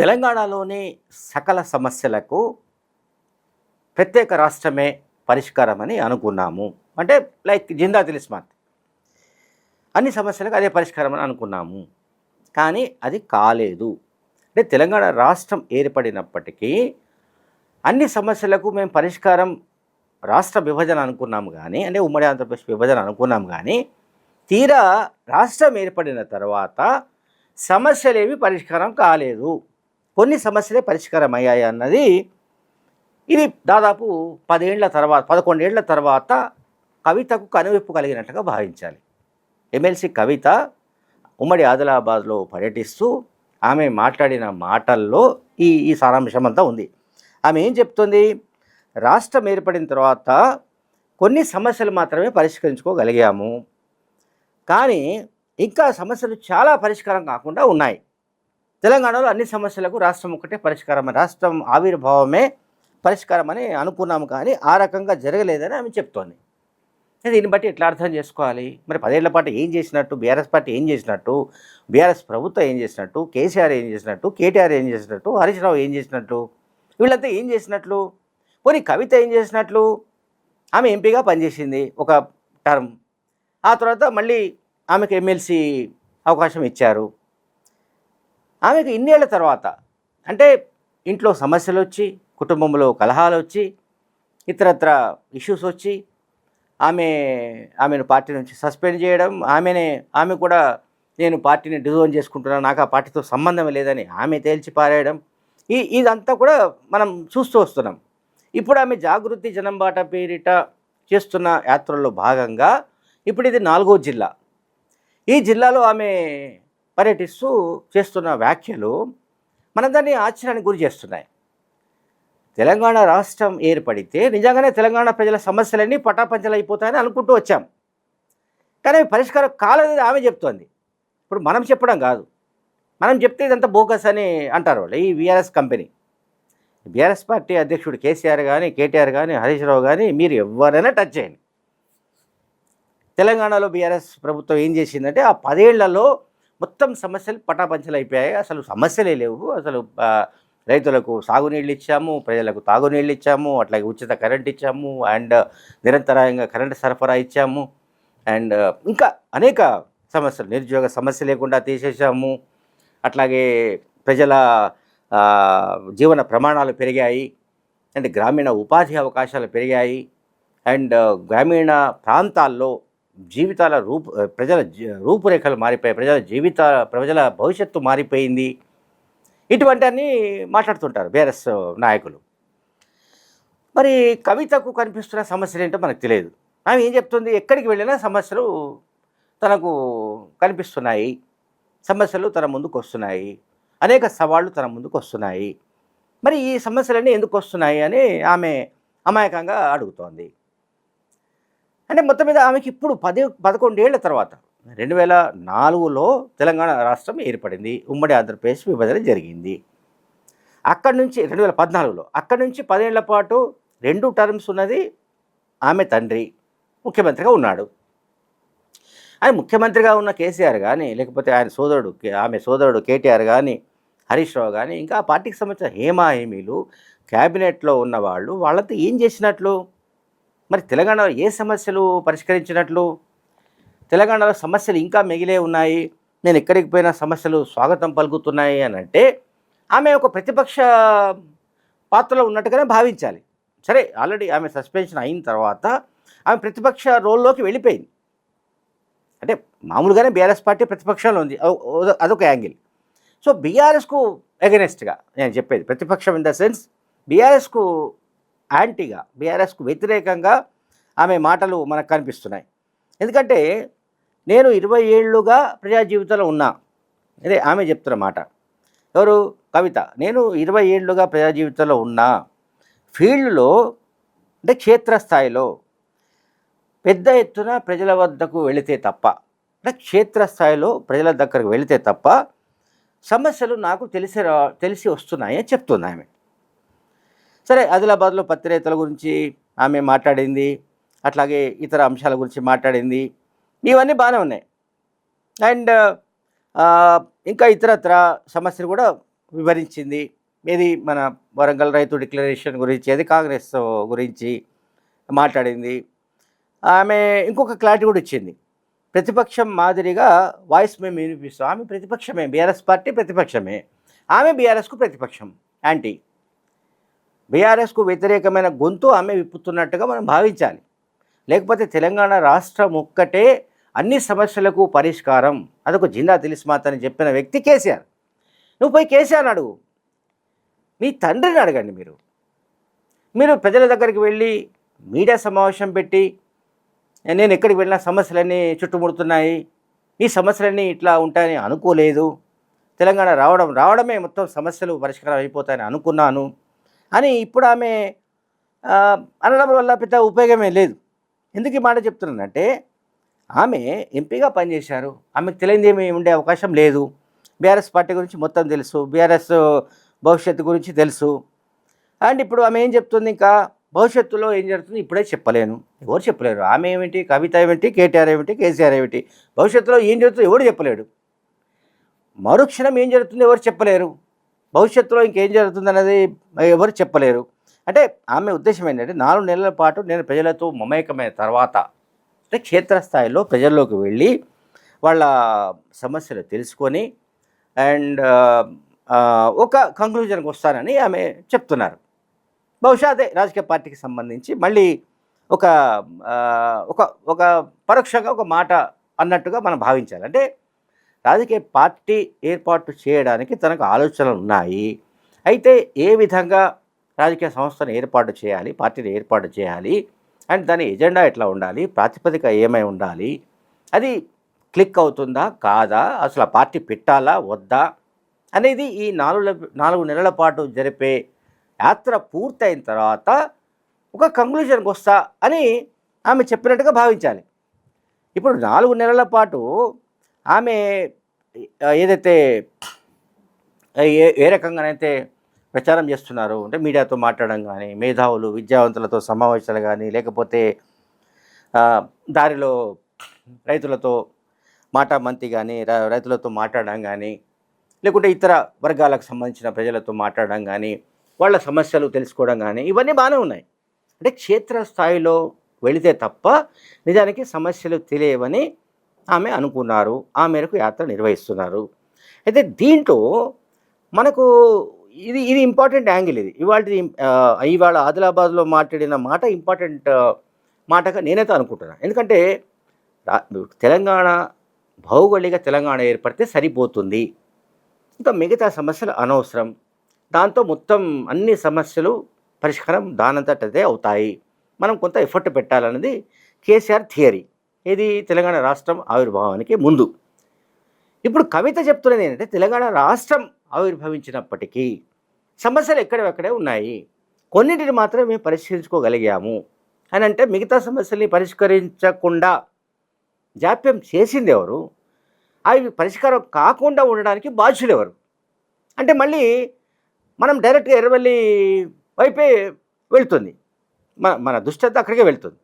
తెలంగాణలోని సకల సమస్యలకు ప్రత్యేక రాష్ట్రమే పరిష్కారం అని అనుకున్నాము. అంటే లైక్ జిందా తిలిస్మాత్ అన్ని సమస్యలకు అదే పరిష్కారం అని అనుకున్నాము. కానీ అది కాలేదు. అంటే తెలంగాణ రాష్ట్రం ఏర్పడినప్పటికీ అన్ని సమస్యలకు మేము పరిష్కారం రాష్ట్ర విభజన అనుకున్నాము కానీ అంటే ఉమ్మడి ఆంధ్రప్రదేశ్ విభజన అనుకున్నాం కానీ తీరా రాష్ట్రం ఏర్పడిన తర్వాత సమస్యలేవి పరిష్కారం కాలేదు. కొన్ని సమస్యలే పరిష్కారం అయ్యాయి అన్నది ఇది దాదాపు పదేళ్ళ తర్వాత పదకొండేళ్ళ తర్వాత కవితకు కనువిప్పు కలిగినట్టుగా భావించాలి. ఎమ్మెల్సీ కవిత ఉమ్మడి ఆదిలాబాద్లో పర్యటిస్తూ ఆమె మాట్లాడిన మాటల్లో ఈ ఈ సారాంశం అంతా ఉంది. ఆమె ఏం చెప్తుంది? రాష్ట్రం ఏర్పడిన తర్వాత కొన్ని సమస్యలు మాత్రమే పరిష్కరించుకోగలిగాము. కానీ ఇంకా సమస్యలు చాలా పరిష్కారం కాకుండా ఉన్నాయి. తెలంగాణలో అన్ని సమస్యలకు రాష్ట్రం ఒకటే పరిష్కారం రాష్ట్రం ఆవిర్భావమే పరిష్కారం అని అనుకున్నాము కానీ ఆ రకంగా జరగలేదని ఆమె చెప్తోంది. దీన్ని బట్టి ఎట్లా అర్థం చేసుకోవాలి? మరి పదేళ్ళ పాటు ఏం చేసినట్టు? బీఆర్ఎస్ పార్టీ ఏం చేసినట్టు? బీఆర్ఎస్ ప్రభుత్వం ఏం చేసినట్టు? కేసీఆర్ ఏం చేసినట్టు? కేటీఆర్ ఏం చేసినట్టు? హరీష్ రావు ఏం చేసినట్టు? వీళ్ళంతా ఏం చేసినట్లు? పోనీ కవిత ఏం చేసినట్లు? ఆమె ఎంపీగా పనిచేసింది ఒక టర్మ్. ఆ తర్వాత మళ్ళీ ఆమెకు ఎమ్మెల్సీ అవకాశం ఇచ్చారు. ఆమెకు ఇన్నేళ్ళ తర్వాత అంటే ఇంట్లో సమస్యలు వచ్చి కుటుంబంలో కలహాలు వచ్చి ఇతరత్ర ఇష్యూస్ వచ్చి ఆమె ఆమెను పార్టీ నుంచి సస్పెండ్ చేయడం ఆమెనే ఆమె కూడా నేను పార్టీని డిజోన్ చేసుకుంటున్నాను నాకు ఆ పార్టీతో సంబంధం లేదని ఆమె తేల్చి పారేయడం ఈ ఇదంతా కూడా మనం చూస్తూ వస్తున్నాం. ఇప్పుడు ఆమె జాగృతి జనంబాట పేరిట చేస్తున్న యాత్రల్లో భాగంగా ఇప్పుడు ఇది నాలుగో జిల్లా. ఈ జిల్లాలో ఆమె పర్యటిస్తూ చేస్తున్న వ్యాఖ్యలు మనందరినీ ఆశ్చర్యానికి గురి చేస్తున్నాయి. తెలంగాణ రాష్ట్రం ఏర్పడితే నిజంగానే తెలంగాణ ప్రజల సమస్యలన్నీ పటాపంచలైపోతాయని అనుకుంటూ వచ్చాం. కానీ పరిష్కారం కాలేదని ఆమె చెప్తోంది. ఇప్పుడు మనం చెప్పడం కాదు. మనం చెప్తే ఇదంతా బోగస్ అని అంటారు వాళ్ళు. ఈ బీఆర్ఎస్ కంపెనీ. బీఆర్ఎస్ పార్టీ అధ్యక్షుడు కేసీఆర్ కానీ కేటీఆర్ కానీ హరీష్ రావు కానీ మీరు ఎవరైనా టచ్ చేయండి. తెలంగాణలో బీఆర్ఎస్ ప్రభుత్వం ఏం చేసిందంటే ఆ పదేళ్ళలో మొత్తం సమస్యలు పటాపంచలు అయిపోయాయి అసలు సమస్యలే లేవు. అసలు రైతులకు సాగునీళ్ళు ఇచ్చాము ప్రజలకు తాగునీళ్ళు ఇచ్చాము అట్లాగే ఉచిత కరెంట్ ఇచ్చాము అండ్ నిరంతరాయంగా కరెంట్ సరఫరా ఇచ్చాము అండ్ ఇంకా అనేక సమస్యలు నిరుద్యోగ సమస్య లేకుండా తీసేసాము అట్లాగే ప్రజల జీవన ప్రమాణాలు పెరిగాయి అండ్ గ్రామీణ ఉపాధి అవకాశాలు పెరిగాయి అండ్ గ్రామీణ ప్రాంతాల్లో జీవితాల రూపు ప్రజల జీ- రూపురేఖలు మారిపోయాయి ప్రజల జీవిత ప్రజల భవిష్యత్తు మారిపోయింది. ఇటువంటి అన్ని మాట్లాడుతుంటారు బీఆర్ఎస్ నాయకులు. మరి కవితకు కనిపిస్తున్న సమస్యలు ఏంటో మనకు తెలియదు. ఆమె ఏం చెప్తుంది? ఎక్కడికి వెళ్ళినా సమస్యలు తనకు కనిపిస్తున్నాయి. సమస్యలు తన ముందుకు వస్తున్నాయి. అనేక సవాళ్ళు తన ముందుకు వస్తున్నాయి. మరి ఈ సమస్యలన్నీ ఎందుకు వస్తున్నాయి అని ఆమె అమాయకంగా అడుగుతోంది. అంటే మొత్తం మీద ఆమెకి ఇప్పుడు పది పదకొండేళ్ళ తర్వాత రెండు వేల నాలుగులో తెలంగాణ రాష్ట్రం ఏర్పడింది. ఉమ్మడి ఆంధ్రప్రదేశ్ విభజన జరిగింది. అక్కడి నుంచి రెండు వేల పద్నాలుగులో అక్కడి నుంచి పదేళ్ళ పాటు రెండు టర్మ్స్ ఉన్నది ఆమె తండ్రి ముఖ్యమంత్రిగా ఉన్నాడు. ఆయన ముఖ్యమంత్రిగా ఉన్న కేసీఆర్ కానీ లేకపోతే ఆయన సోదరుడు ఆమె సోదరుడు కేటీఆర్ కానీ హరీష్ రావు కానీ ఇంకా ఆ పార్టీకి సంబంధించిన హేమా హేమీలు క్యాబినెట్లో ఉన్న వాళ్ళు వాళ్ళతో ఏం చేసినట్లు? మరి తెలంగాణలో ఏ సమస్యలు పరిష్కరించినట్లు? తెలంగాణలో సమస్యలు ఇంకా మిగిలే ఉన్నాయి. నేను ఎక్కడికి పోయినా సమస్యలు స్వాగతం పలుకుతున్నాయి అని అంటే ఆమె ఒక ప్రతిపక్ష పాత్రలో ఉన్నట్టుగానే భావించాలి. సరే ఆల్రెడీ ఆమె సస్పెన్షన్ అయిన తర్వాత ఆమె ప్రతిపక్ష రోల్లోకి వెళ్ళిపోయింది. అంటే మామూలుగానే బీఆర్ఎస్ పార్టీ ప్రతిపక్షంలో ఉంది. అదొక యాంగిల్. సో బీఆర్ఎస్కు ఎగనెస్ట్గా నేను చెప్పేది ప్రతిపక్షం ఇన్ ద సెన్స్ బీఆర్ఎస్కు యాంటీగా బీఆర్ఎస్కు వ్యతిరేకంగా ఆమె మాటలు మనకు కనిపిస్తున్నాయి. ఎందుకంటే నేను ఇరవై ఏళ్ళుగా ప్రజా జీవితంలో ఉన్నా. అదే ఆమె చెప్తున్న మాట. ఎవరు? కవిత. నేను ఇరవై ఏళ్ళుగా ప్రజా జీవితంలో ఉన్నా. ఫీల్డ్లో అంటే క్షేత్రస్థాయిలో పెద్ద ఎత్తున ప్రజల వద్దకు వెళితే తప్ప అంటే క్షేత్రస్థాయిలో ప్రజల దగ్గరకు వెళితే తప్ప సమస్యలు నాకు తెలిసి రా తెలిసి వస్తున్నాయని అని చెప్తుంది ఆమె. సరే ఆదిలాబాద్లో పత్రికల గురించి ఆమె మాట్లాడింది అట్లాగే ఇతర అంశాల గురించి మాట్లాడింది. ఇవన్నీ బాగానే ఉన్నాయి. అండ్ ఇంకా ఇతరత్ర సమస్యలు కూడా వివరించింది. ఇది మన వరంగల్ రైతు డిక్లరేషన్ గురించి అది కాంగ్రెస్ గురించి మాట్లాడింది. ఆమె ఇంకొక క్లారిటీ కూడా ఇచ్చింది. ప్రతిపక్షం మాదిరిగా వాయిస్ మేము వినిపిస్తాం. ఆమె ప్రతిపక్షమే బీఆర్ఎస్ పార్టీ ప్రతిపక్షమే. ఆమె బీఆర్ఎస్కు ప్రతిపక్షం యాంటీ. బీఆర్ఎస్కు వ్యతిరేకమైన గొంతు ఆమె విప్పుతున్నట్టుగా మనం భావించాలి. లేకపోతే తెలంగాణ రాష్ట్రం ఒక్కటే అన్ని సమస్యలకు పరిష్కారం. అదొక జిందా తెలిసిమాత అని చెప్పిన వ్యక్తి కేసీఆర్. నువ్వు పోయి కేసీఆర్ అడుగు. మీ తండ్రిని అడగండి మీరు. మీరు ప్రజల దగ్గరికి వెళ్ళి మీడియా సమావేశం పెట్టి నేను ఎక్కడికి వెళ్ళినా సమస్యలన్నీ చుట్టుముడుతున్నాయి. ఈ సమస్యలన్నీ ఇట్లా ఉంటాయని అనుకోలేదు. తెలంగాణ రావడం రావడమే మొత్తం సమస్యలు పరిష్కారం అయిపోతాయని అనుకున్నాను. అని ఇప్పుడు ఆమె అనడం వల్ల పెద్ద ఉపయోగమే లేదు. ఎందుకు ఈ మాట చెప్తున్నానంటే ఆమె ఎంపీగా పనిచేశారు. ఆమెకు తెలియదు ఏమి ఉండే అవకాశం లేదు. బీఆర్ఎస్ పార్టీ గురించి మొత్తం తెలుసు. బీఆర్ఎస్ భవిష్యత్తు గురించి తెలుసు. అండ్ ఇప్పుడు ఆమె ఏం చెప్తుంది? ఇంకా భవిష్యత్తులో ఏం జరుగుతుంది ఇప్పుడే చెప్పలేను. ఎవరు చెప్పలేరు? ఆమె ఏమిటి? కవిత ఏమిటి? కేటీఆర్ ఏమిటి? కేసీఆర్ ఏమిటి? భవిష్యత్తులో ఏం జరుగుతుందో ఎవరు చెప్పలేడు. మరుక్షణం ఏం జరుగుతుందో ఎవరు చెప్పలేరు. భవిష్యత్తులో ఇంకేం జరుగుతుందనేది ఎవరు చెప్పలేరు. అంటే ఆమె ఉద్దేశం ఏంటంటే నాలుగు నెలల పాటు నేను ప్రజలతో మమేకమైన తర్వాత అంటే క్షేత్రస్థాయిలో ప్రజల్లోకి వెళ్ళి వాళ్ళ సమస్యలు తెలుసుకొని అండ్ ఒక కంక్లూజన్కి వస్తానని ఆమె చెప్తున్నారు. బహుశా అదే రాజకీయ పార్టీకి సంబంధించి మళ్ళీ ఒక ఒక ఒక పరోక్షంగా ఒక మాట అన్నట్టుగా మనం భావించాలి. అంటే రాజకీయ పార్టీ ఏర్పాటు చేయడానికి తనకు ఆలోచనలు ఉన్నాయి. అయితే ఏ విధంగా రాజకీయ సంస్థను ఏర్పాటు చేయాలి పార్టీని ఏర్పాటు చేయాలి అండ్ దాని ఎజెండా ఎట్లా ఉండాలి ప్రాతిపదిక ఏమై ఉండాలి అది క్లిక్ అవుతుందా కాదా అసలు ఆ పార్టీ పెట్టాలా వద్దా అనేది ఈ నాలుగు నాలుగు నెలల పాటు జరిపే యాత్ర పూర్తయిన తర్వాత ఒక కంక్లూజన్కి వస్తా అని ఆమె చెప్పినట్టుగా భావించాలి. ఇప్పుడు నాలుగు నెలల పాటు ఆమె ఏదైతే ఏ ఏ రకంగానైతే ప్రచారం చేస్తున్నారో అంటే మీడియాతో మాట్లాడడం కానీ మేధావులు విద్యావంతులతో సమావేశాలు కానీ లేకపోతే దారిలో రైతులతో మాట మంతి కానీ రైతులతో మాట్లాడడం కానీ లేకుంటే ఇతర వర్గాలకు సంబంధించిన ప్రజలతో మాట్లాడడం కానీ వాళ్ళ సమస్యలు తెలుసుకోవడం కానీ ఇవన్నీ బాగానే ఉన్నాయి. అంటే క్షేత్రస్థాయిలో వెళితే తప్ప నిజానికి సమస్యలు తెలియవని ఆమె అనుకున్నారు. ఆ మేరకు యాత్ర నిర్వహిస్తున్నారు. అయితే దీంట్లో మనకు ఇది ఇది ఇంపార్టెంట్ యాంగిల్ ఇది. ఇవాళ ఇవాళ ఆదిలాబాద్లో మాట్లాడిన మాట ఇంపార్టెంట్ మాటగా నేనైతే అనుకుంటున్నాను ఎందుకంటే తెలంగాణ భౌగోళిక తెలంగాణ ఏర్పడితే సరిపోతుంది. ఇంకా మిగతా సమస్యలు అనవసరం. దాంతో మొత్తం అన్ని సమస్యలు పరిష్కారం దానంతటదే అవుతాయి. మనం కొంత ఎఫర్ట్ పెట్టాలన్నది కేసీఆర్ థియరీ. ఇది తెలంగాణ రాష్ట్రం ఆవిర్భావానికి ముందు. ఇప్పుడు కవిత చెప్తున్నది ఏంటంటే తెలంగాణ రాష్ట్రం ఆవిర్భవించినప్పటికీ సమస్యలు ఎక్కడెక్కడే ఉన్నాయి. కొన్నింటిని మాత్రమే మేము పరిష్కరించుకోగలిగాము. అని అంటే మిగతా సమస్యల్ని పరిష్కరించకుండా జాప్యం చేసింది ఎవరు? అవి పరిష్కారం కాకుండా ఉండడానికి బాధ్యులు ఎవరు? అంటే మళ్ళీ మనం డైరెక్ట్గా ఎర్రవల్లి వైపే వెళ్తుంది. మన మన దుష్టత అక్కడికే వెళ్తుంది.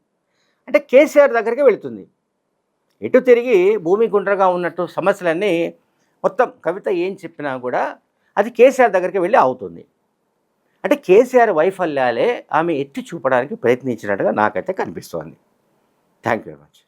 అంటే కేసీఆర్ దగ్గరికి వెళుతుంది. ఎటు తిరిగి భూమి గుండ్రగా ఉన్నట్టు సమస్యలన్నీ మొత్తం కవిత ఏం చెప్పినా కూడా అది కేసీఆర్ దగ్గరికి వెళ్ళి అవుతుంది అంటే కేసీఆర్ వైఫల్యాలే ఆమె ఎత్తి చూపడానికి ప్రయత్నించినట్టుగా నాకైతే కనిపిస్తోంది. Thank you very much